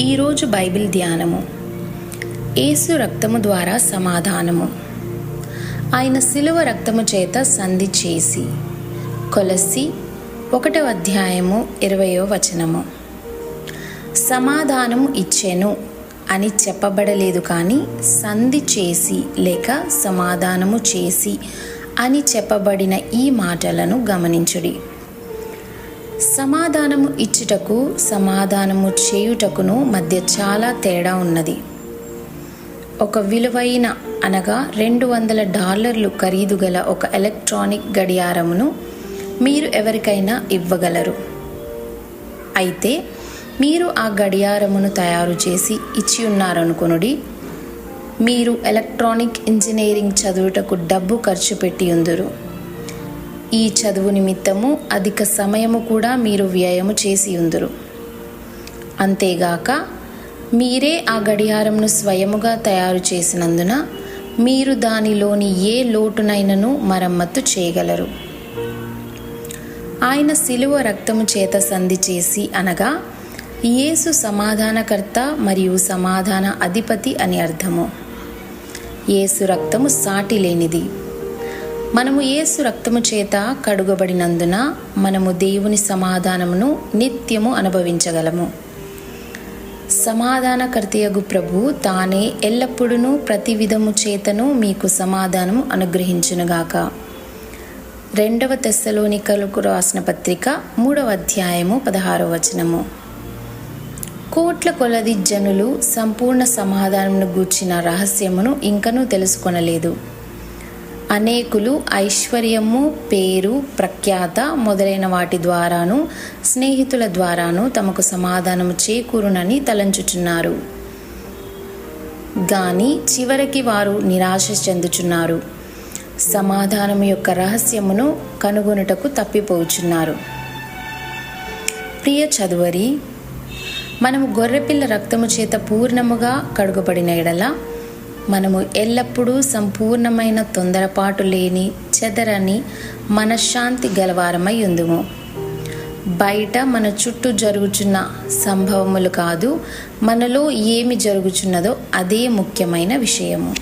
ఈరోజు బైబిల్ ధ్యానము. ఏసు రక్తము ద్వారా సమాధానము. ఆయన శిలువ రక్తము చేత సంధి చేసి. కొలసి ఒకటవ అధ్యాయము ఇరవయో వచనము. సమాధానము ఇచ్చెను అని చెప్పబడలేదు కానీ సంధి చేసి లేక సమాధానము చేసి అని చెప్పబడిన ఈ మాటలను గమనించుడి. సమాధానము ఇచ్చుటకు సమాధానము చేయుటకును మధ్య చాలా తేడా ఉన్నది. ఒక విలువైన అనగా రెండు వందల డాలర్లు ఖరీదు గల ఒక ఎలక్ట్రానిక్ గడియారమును మీరు ఎవరికైనా ఇవ్వగలరు. అయితే మీరు ఆ గడియారమును తయారు చేసి ఇచ్చి ఉన్నారనుకునుడి మీరు ఎలక్ట్రానిక్ ఇంజనీరింగ్ చదువుటకు డబ్బు ఖర్చు పెట్టి ఉందరు. ఈ చదువు నిమిత్తము అధిక సమయము కూడా మీరు వ్యయము చేసి ఉందురు. అంతేగాక మీరే ఆ గడియారంను స్వయముగా తయారు చేసినందున మీరు దానిలోని ఏ లోటునైనను మరమ్మత్తు చేయగలరు. ఆయన శిలువ రక్తము చేత సంధి చేసి అనగా యేసు సమాధానకర్త మరియు సమాధాన అధిపతి అని అర్థము. యేసు రక్తము సాటి లేనిది. మనము యేసు రక్తము చేత కడుగబడినందున మనము దేవుని సమాధానమును నిత్యము అనుభవించగలము. సమాధానకర్తయగు ప్రభు తానే ఎల్లప్పుడూ ప్రతి విధము చేతను మీకు సమాధానము అనుగ్రహించునుగాక. రెండవ తెస్సలోనికలకు రాసిన పత్రిక మూడవ అధ్యాయము పదహారవ వచనము. కోట్ల కొలది జనులు సంపూర్ణ సమాధానమును గూర్చిన రహస్యమును ఇంకనూ తెలుసుకొనలేదు. అనేకులు ఐశ్వర్యము పేరు ప్రఖ్యాత మొదలైన వాటి ద్వారాను స్నేహితుల ద్వారాను తమకు సమాధానము చేకూరునని తలంచుచున్నారు. గాని చివరికి వారు నిరాశ చెందుచున్నారు. సమాధానం యొక్క రహస్యమును కనుగొనుటకు తప్పిపోచున్నారు. ప్రియ చదువరి మనము గొర్రెపిల్ల రక్తము చేత పూర్ణముగా కడుగబడిన ఎడల మనము ఎల్లప్పుడూ సంపూర్ణమైన తొందరపాటు లేని చెదరని మనశ్శాంతి గలవారమై ఉందుము. బయట మన చుట్టూ జరుగుచున్న సంభవములు కాదు మనలో ఏమి జరుగుచున్నదో అదే ముఖ్యమైన విషయము.